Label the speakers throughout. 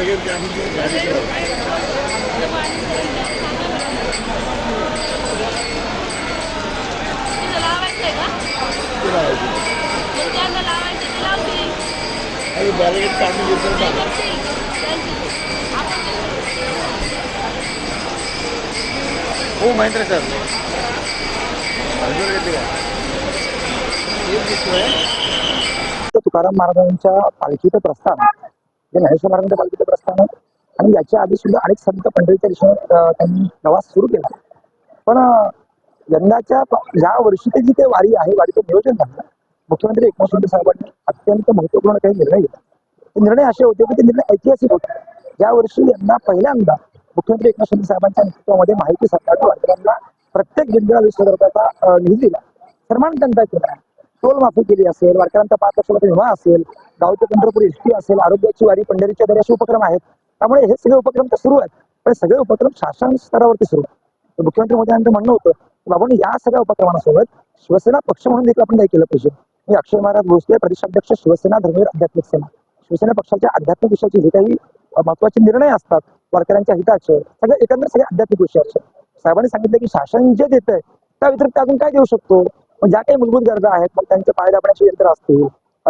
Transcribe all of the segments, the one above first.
Speaker 1: Barricade आम्ही गाडी
Speaker 2: तिथं लावायचंय का ज्यांना लावायचं ते लावतील
Speaker 1: आणि बॅरिकेड काढून घेतो
Speaker 2: ते करतील त्यांची आपण
Speaker 1: हो महेंद्र सर अर्जुन घेतले का एक दिसतोय
Speaker 3: तर तुकाराम महाराजांच्या पालखीचं प्रस्थान जे ज्ञानेश्वर महाराजांच्या पालखीचं प्रस्थान आहे. आणि याच्या आधी सुद्धा अनेक संत पंढरीच्या दिशेने त्यांनी प्रवास सुरू केला. पण यंदाच्या या वर्षीची जी काही वारी आहे वारीचं नियोजन झालं मुख्यमंत्री एकनाथ शिंदे साहेबांनी अत्यंत महत्त्वपूर्ण काही निर्णय घेतला. ते निर्णय असे होते की ते निर्णय ऐतिहासिक होते. या वर्षी यंदा पहिल्यांदा मुख्यमंत्री एकनाथ शिंदे साहेबांच्या नेतृत्वामध्ये माहिती सरकारच्या वारकऱ्यांना प्रत्येक जिल्ह्याला वीस हजार रुपयाचा निधी दिला. सन्मान त्यांचा केला. टोल माफी केली असेल वारकऱ्यांचा पाच वर्षाचा विमा असेल गावचे पंढरपूर एसटी असेल आरोग्याची वारी पंढरीच्या दर असे उपक्रम आहेत. त्यामुळे हे सगळे उपक्रम तर सुरू आहेत पण सगळे उपक्रम शासन स्तरावरती सुरू आहेत. मुख्यमंत्री मुख्यमंत्री मोदयांचं म्हणणं होतं की बाबा या सगळ्या उपक्रमांसोबत शिवसेना पक्ष म्हणून देखील आपण काही केलं पाहिजे? मी अक्षय महाराज भोसले प्रदेशाध्यक्ष शिवसेना धर्मवीर आध्यात्मिक सेना. शिवसेना पक्षाच्या आध्यात्मिक विषयाचे जे काही महत्त्वाचे निर्णय असतात वारकऱ्यांच्या हिताचे सगळे एकंदर सगळे आध्यात्मिक विषयाचे. साहेबांनी सांगितलं की शासन जे देतंय त्या व्यतिरिक्त अजून काय देऊ शकतो? ज्या काही मूलभूत गरजा आहेत मग त्यांचे पाय दाबण्याची यंत्र असतील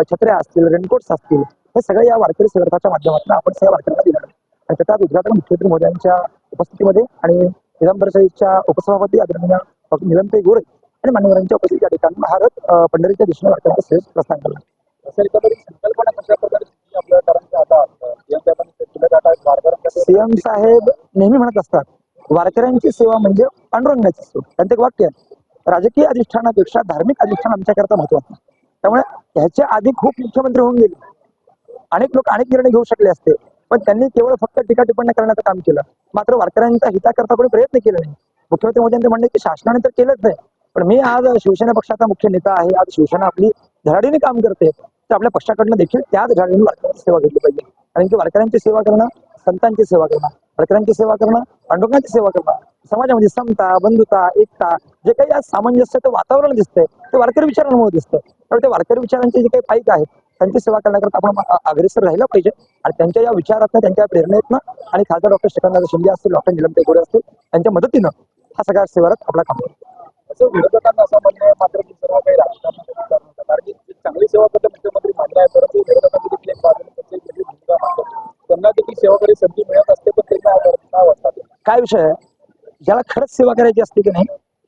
Speaker 3: छत्र्या असतील रेनकोट्स असतील हे सगळे या वारकरी संघटनाच्या माध्यमातून आपण सगळ्या वारकऱ्यांना दिलं आणि त्याचं आज उद्घाटन मुख्यमंत्री मोदयांच्या उपस्थितीमध्ये आणि विधान परिषदेच्या उपसभापती आदरणीय निलमताई गोरे आणि मान्यवरांच्या उपस्थितीच्या ठिकाणी अ, पंढरीच्या दिशेने वारकऱ्यांचा श्रेष्ठ प्रस्थान केला. असं एकंदरीत संकल्पना कशा प्रकारे आपल्या सीएम साहेब नेहमी म्हणत असतात वारकऱ्यांची सेवा म्हणजे पांडुरंगाची सेवा. त्यांचं एक वाक्य आहे राजकीय अधिष्ठानापेक्षा धार्मिक अधिष्ठान आमच्याकरता महत्वाचं त्यामुळे ह्याच्या आधी खूप मुख्यमंत्री होऊन गेले. अनेक लोक अनेक निर्णय घेऊ शकले असते. पण त्यांनी केवळ फक्त टीका टिप्पण्या करण्याचं काम केलं. मात्र वारकऱ्यांच्या हिताकरता कोणी प्रयत्न केले नाही. मुख्यमंत्री मोदींचं म्हणणं की शासनाने तर केलंच नाही. पण मी आज शिवसेना पक्षाचा मुख्य नेता आहे. आज शिवसेना आपली धडाडीने काम करते. तर आपल्या पक्षाकडनं देखील त्याच धडाडीने वारकऱ्यांची सेवा घेतली पाहिजे. कारण की वारकऱ्यांची सेवा करणं संतांची सेवा करणं वारकऱ्यांची सेवा करणं पांडुरंगाची सेवा करणं समाजामध्ये समता बंधुता एकता जे काही आज सामंजस्याचं वातावरण दिसतंय ते वारकरी विचारांमुळे दिसतंय. तर ते वारकरी विचारांचे जे काही पाईक आहेत त्यांची सेवा करण्याकरता आपण अग्रेसर राहिलं पाहिजे. आणि त्यांच्या या विचारातनं त्यांच्या प्रेरणेतनं आणि खासदार डॉक्टर श्रीकांत शिंदे असतील डॉक्टर निलमते गोरे असतील त्यांच्या मदतीनं हा सगळा सेवारत आपला काम.
Speaker 4: असं विरोधकांना असं म्हणणं आहे मात्र सर्व काही चांगली सेवा करते मुख्यमंत्री मानला आहे परंतु विरोधकांची देखील एक बाजूने त्यांची एक वेगळी भूमिका मांडतात. त्यांना देखील सेवा करायची संधी मिळत असते पण ते काय करत काय वाटतात
Speaker 3: काय विषय आहे? ज्याला खरंच सेवा करायची असते की नाही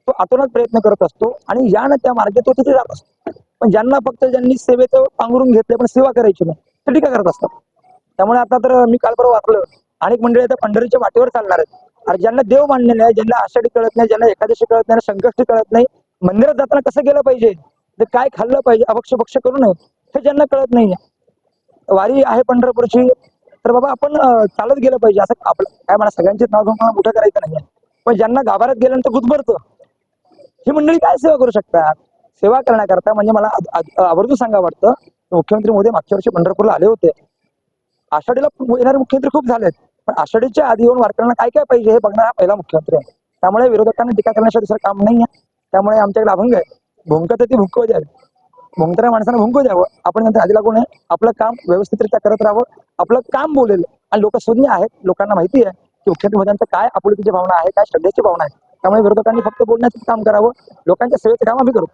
Speaker 3: तो आतोनात प्रयत्न करत असतो आणि यानं त्या मार्गे तो तिथे जात असतो. पण ज्यांना फक्त ज्यांनी सेवेचं पांघरून घेतले पण सेवा करायची नाही ते टीका करत असतात. त्यामुळे आता तर मी काल बरोबर वाचलं अनेक मंडळी आता पंढरीच्या वाटेवर चालणार आहेत. आणि ज्यांना देव मान्य नाही ज्यांना आषाढी कळत नाही ज्यांना एकादशी कळत नाही संकष्टी कळत नाही मंदिरात जाताना कसं गेलं पाहिजे? ते काय खाल्लं पाहिजे? अभक्ष भक्ष करू नये हे ज्यांना कळत नाही. वारी आहे पंढरपूरची तर बाबा आपण चालत गेलं पाहिजे. असं आपलं काय मला सगळ्यांचे नाव घेऊन मोठं करायचं नाही पण ज्यांना गाभाऱ्यात गेल्यानंतर गुदमरतं ही मंडळी काय सेवा करू शकतात सेवा करण्याकरता म्हणजे मला आवर्जून सांगा वाटतं. मुख्यमंत्री मोदी मागच्या वर्षी पंढरपूरला आले होते. आषाढीला येणारे मुख्यमंत्री खूप झालेत. पण आषाढीच्या आधी येऊन वारकऱ्यांना काय काय पाहिजे हे बघणार हा पहिला मुख्यमंत्री आहे. त्यामुळे विरोधकांना टीका करण्याशिवाय दुसरं काम नाही आहे त्यामुळे आमच्याकडे अभंग आहे भुंकत ते भुंकव द्यावे भुंकणाऱ्या माणसानं भुंकू द्यावं. आपण नंतर आधी लागून आहे. आपलं काम व्यवस्थितरित्या करत राहावं. आपलं काम बोलेल. आणि लोक सुज्ञ आहेत. लोकांना माहिती आहे की मुख्यमंत्री मोद्यांचं काय आपुलकीची भावना आहे काय श्रद्धेची भावना आहे. त्यामुळे विरोधकांनी फक्त बोलण्याचं काम करावं. लोकांच्या सेवेचं काम आम्ही करू